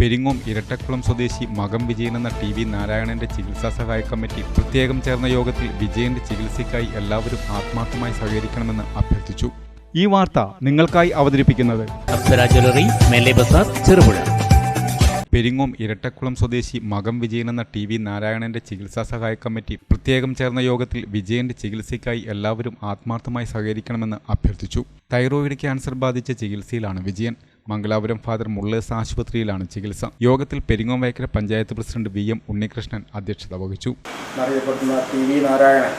പെരിങ്ങോം ഇരട്ടക്കുളം സ്വദേശി മകം വിജയൻ എന്ന ടി വി നാരായണന്റെ ചികിത്സാ സഹായ കമ്മിറ്റി പ്രത്യേകം ചേർന്ന യോഗത്തിൽ വിജയന്റെ ചികിത്സയ്ക്കായി എല്ലാവരും ആത്മാർത്ഥമായി സഹകരിക്കണമെന്ന് അഭ്യർത്ഥിച്ചു. ഈ വാർത്ത നിങ്ങൾക്കായി അവതരിപ്പിക്കുന്നത് ചെറുപുഴ. പെരിങ്ങോം ഇരട്ടക്കുളം സ്വദേശി മകം വിജയൻ എന്ന ടി വി നാരായണന്റെ ചികിത്സാ സഹായ കമ്മിറ്റി പ്രത്യേകം ചേർന്ന യോഗത്തിൽ വിജയന്റെ ചികിത്സയ്ക്കായി എല്ലാവരും ആത്മാർത്ഥമായി സഹകരിക്കണമെന്ന് അഭ്യർത്ഥിച്ചു. തൈറോയിഡ് ക്യാൻസർ ബാധിച്ച ചികിത്സയിലാണ് വിജയൻ. മംഗലാപുരം ഫാദർ മുള്ളേഴ്സ് ആശുപത്രിയിലാണ് ചികിത്സ. യോഗത്തിൽ Peringomvayakkara panchayat president V M Unnikrishnan അധ്യക്ഷത വഹിച്ചു. നാരായണൻ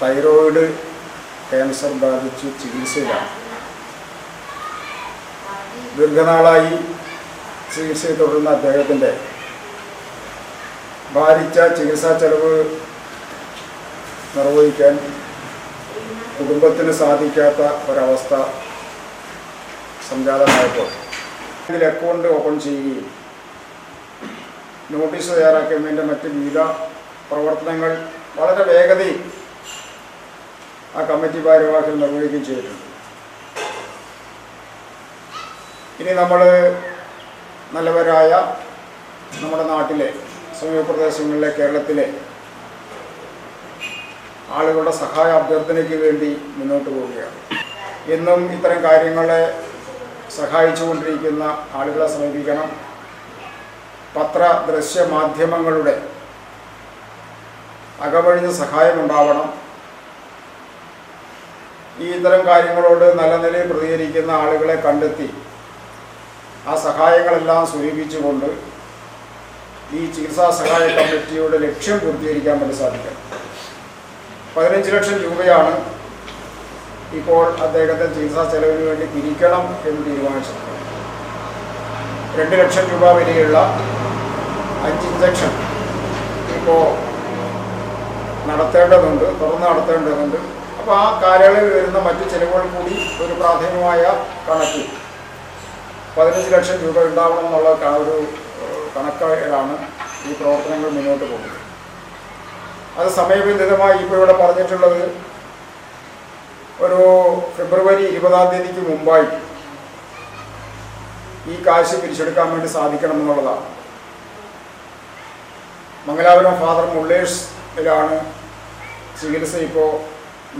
തൈറോയിഡ് ക്യാൻസർ ബാധിച്ച് ചികിത്സയിലാണ്. ദീർഘനാളായി ചികിത്സയെ തുടരുന്ന അദ്ദേഹത്തിന്റെ ഭാരിച്ച ചികിത്സാ ചെലവ് നിർവഹിക്കാൻ കുടുംബത്തിന് സാധിക്കാത്ത ഒരവസ്ഥ സംജാതമായപ്പോൾ. ഇതിൽ അക്കൗണ്ട് ഓപ്പൺ ചെയ്യുകയും നോട്ടീസ് തയ്യാറാക്കുന്നതിന്റെ മറ്റ് വിവിധ പ്രവർത്തനങ്ങൾ വളരെ വേഗതയിൽ ആ കമ്മിറ്റി ഭാരവാഹികൾ നിർവഹിക്കുകയും ചെയ്തിട്ടുണ്ട്. ഇനി നമ്മൾ നല്ലവരായ നമ്മുടെ നാട്ടിലെ സമീപപ്രദേശങ്ങളിലെ കേരളത്തിലെ ആളുകളുടെ സഹായ അഭ്യർത്ഥനയ്ക്ക് വേണ്ടി മുന്നോട്ട് പോവുകയാണ്. എന്നും ഇത്തരം കാര്യങ്ങളെ സഹായിച്ചുകൊണ്ടിരിക്കുന്ന ആളുകളെ സമീപിക്കണം. പത്ര ദൃശ്യ മാധ്യമങ്ങളുടെ അകമഴിഞ്ഞ സഹായമുണ്ടാവണം ഈ ഇത്തരം കാര്യങ്ങളോട് നല്ല നിലയിൽ പ്രതികരിക്കുന്ന ആളുകളെ കണ്ടെത്തി ആ സഹായങ്ങളെല്ലാം സ്വരൂപിച്ചുകൊണ്ട് ഈ ചികിത്സാ സഹായ കമ്മിറ്റിയുടെ ലക്ഷ്യം പൂർത്തീകരിക്കാൻ വേണ്ടി സാധിക്കാം പതിനഞ്ച് ലക്ഷം രൂപയാണ് ഇപ്പോൾ അദ്ദേഹത്തെ ചികിത്സാ ചെലവിന് വേണ്ടി തിരിക്കണം എന്ന് തീരുമാനിച്ചിട്ടുണ്ട്. രണ്ട് ലക്ഷം രൂപ വരെയുള്ള അഞ്ച് ഇഞ്ചക്ഷൻ ഇപ്പോൾ നടത്തേണ്ടതുണ്ട് തുറന്ന് നടത്തേണ്ടതുണ്ട്. അപ്പോൾ ആ കാലയളവിൽ വരുന്ന മറ്റ് ചിലവുകൾ കൂടി ഒരു പ്രാഥമികമായ കണക്ക് പതിനഞ്ച് ലക്ഷം രൂപ ഉണ്ടാവണം എന്നുള്ള ഒരു കണക്കാണ് ഈ പ്രവർത്തനങ്ങൾ മുന്നോട്ട് പോകുന്നത്. അത് സമയബന്ധിതമായി ഇപ്പോൾ ഇവിടെ പറഞ്ഞിട്ടുള്ളത് ഒരു ഫെബ്രുവരി ഇരുപതാം തീയതിക്ക് മുമ്പായി ഈ കാശ് പിരിച്ചെടുക്കാൻ വേണ്ടി സാധിക്കണം എന്നുള്ളതാണ്. മംഗലാപുരം ഫാദർ മുള്ളേഴ്സിലാണ് ചികിത്സ ഇപ്പോൾ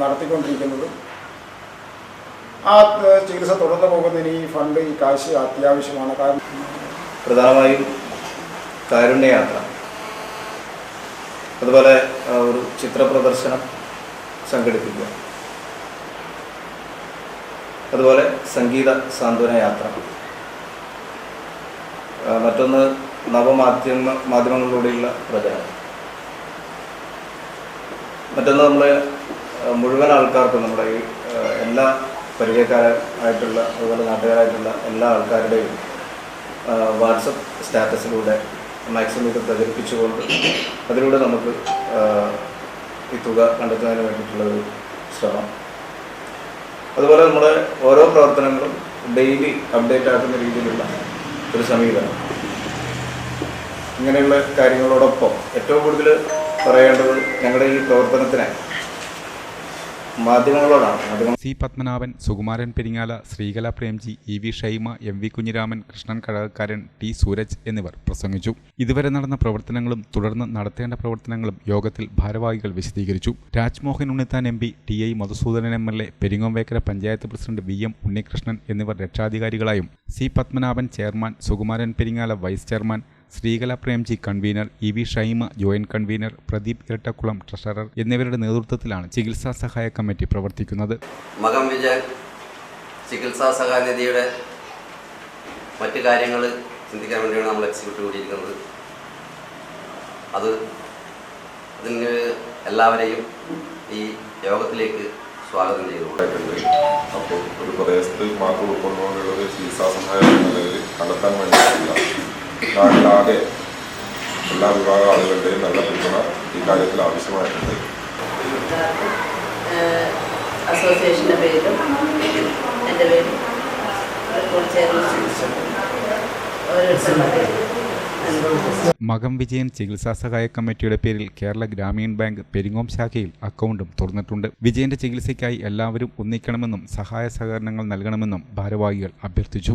നടത്തിക്കൊണ്ടിരിക്കുന്നത്. ആ ചികിത്സ തുടർന്ന് പോകുന്നതിന് ഈ ഫണ്ട് ഈ കാശ് അത്യാവശ്യമാണ്. കാരണം പ്രധാനമായും കാരുണ്യയാത്ര. അതുപോലെ ഒരു ചിത്ര പ്രദർശനം സംഘടിപ്പിക്കുക. അതുപോലെ സംഗീത സാന്ത്വന യാത്ര. മറ്റൊന്ന് നവമാധ്യമ മാധ്യമങ്ങളിലൂടെയുള്ള പ്രചാരണം. മറ്റൊന്ന് നമ്മൾ മുഴുവൻ ആൾക്കാർക്കും നമ്മുടെ ഈ എല്ലാ പരിചയക്കാരായിട്ടുള്ള അതുപോലെ നാട്ടുകാരായിട്ടുള്ള എല്ലാ ആൾക്കാരുടെയും വാട്സപ്പ് സ്റ്റാറ്റസിലൂടെ മാക്സിമം ഇത് പ്രചരിപ്പിച്ചുകൊണ്ട് അതിലൂടെ നമുക്ക് ഈ തുക കണ്ടെത്തുന്നതിന് വേണ്ടിയിട്ടുള്ളൊരു ശ്രമം. അതുപോലെ നമ്മുടെ ഓരോ പ്രവർത്തനങ്ങളും ഡെയിലി അപ്ഡേറ്റ് ആക്കുന്ന രീതിയിലുള്ള ഒരു സമീപനം. ഇങ്ങനെയുള്ള കാര്യങ്ങളോടൊപ്പം ഏറ്റവും കൂടുതൽ പറയേണ്ടത് ഞങ്ങളുടെ ഈ പ്രവർത്തനത്തിന് മാധ്യമങ്ങളോടാണ്. C Padmanabhan Sukumaran Peringala Sreekala Premji E V Shaima M V Kunhiraman Krishnan Kazhakakkaran T Sooraj എന്നിവർ പ്രസംഗിച്ചു. ഇതുവരെ നടന്ന പ്രവർത്തനങ്ങളും തുടർന്ന് നടത്തേണ്ട പ്രവർത്തനങ്ങളും യോഗത്തിൽ ഭാരവാഹികൾ വിശദീകരിച്ചു. Rajmohan Unnithan M P T I Madhusoodanan M L A Peringomvayakkara panchayat president V M Unnikrishnan എന്നിവർ രക്ഷാധികാരികളായും C Padmanabhan chairman Sukumaran Peringala vice chairman Sreekala Premji convener E V Shaima joint convener Pradeep Irattakulam treasurer എന്നിവരുടെ നേതൃത്വത്തിലാണ് ചികിത്സാ സഹായ committee പ്രവർത്തിക്കുന്നത്. മകം വിജയൻ ചികിത്സാ സഹായനിധിയുടെ മറ്റ് കാര്യങ്ങൾ ചിന്തിക്കാൻ വേണ്ടിയാണ് നമ്മൾ എക്സിക്യൂട്ടീവ് കൂടിയിരിക്കുന്നത്. അത് അതിന് എല്ലാവരെയും ഈ യോഗത്തിലേക്ക് സ്വാഗതം ചെയ്തു അപ്പോൾ ഒരു പ്രദേശത്ത് മാത്രം ഉൾക്കൊണ്ടുകൊണ്ടുള്ള ചികിത്സാ സഹായം കണ്ടെത്താൻ വേണ്ടിയിട്ടില്ല. നാട്ടിലാകെ എല്ലാ വിഭാഗം ആളുകളുടെയും നല്ല പിന്തുണ ഈ കാര്യത്തിൽ ആവശ്യമായിട്ടുണ്ട്. അസോസിയേഷന്റെ പേരും എന്റെ പേരും മകം വിജയൻ ചികിത്സാ സഹായ കമ്മിറ്റിയുടെ പേരിൽ കേരള ഗ്രാമീൺ ബാങ്ക് പെരിങ്ങോം ശാഖയിൽ അക്കൗണ്ടും തുറന്നിട്ടുണ്ട്. വിജയന്റെ ചികിത്സയ്ക്കായി എല്ലാവരും ഒന്നിക്കണമെന്നും സഹായ സഹകരണങ്ങൾ നൽകണമെന്നും ഭാരവാഹികൾ അഭ്യർത്ഥിച്ചു.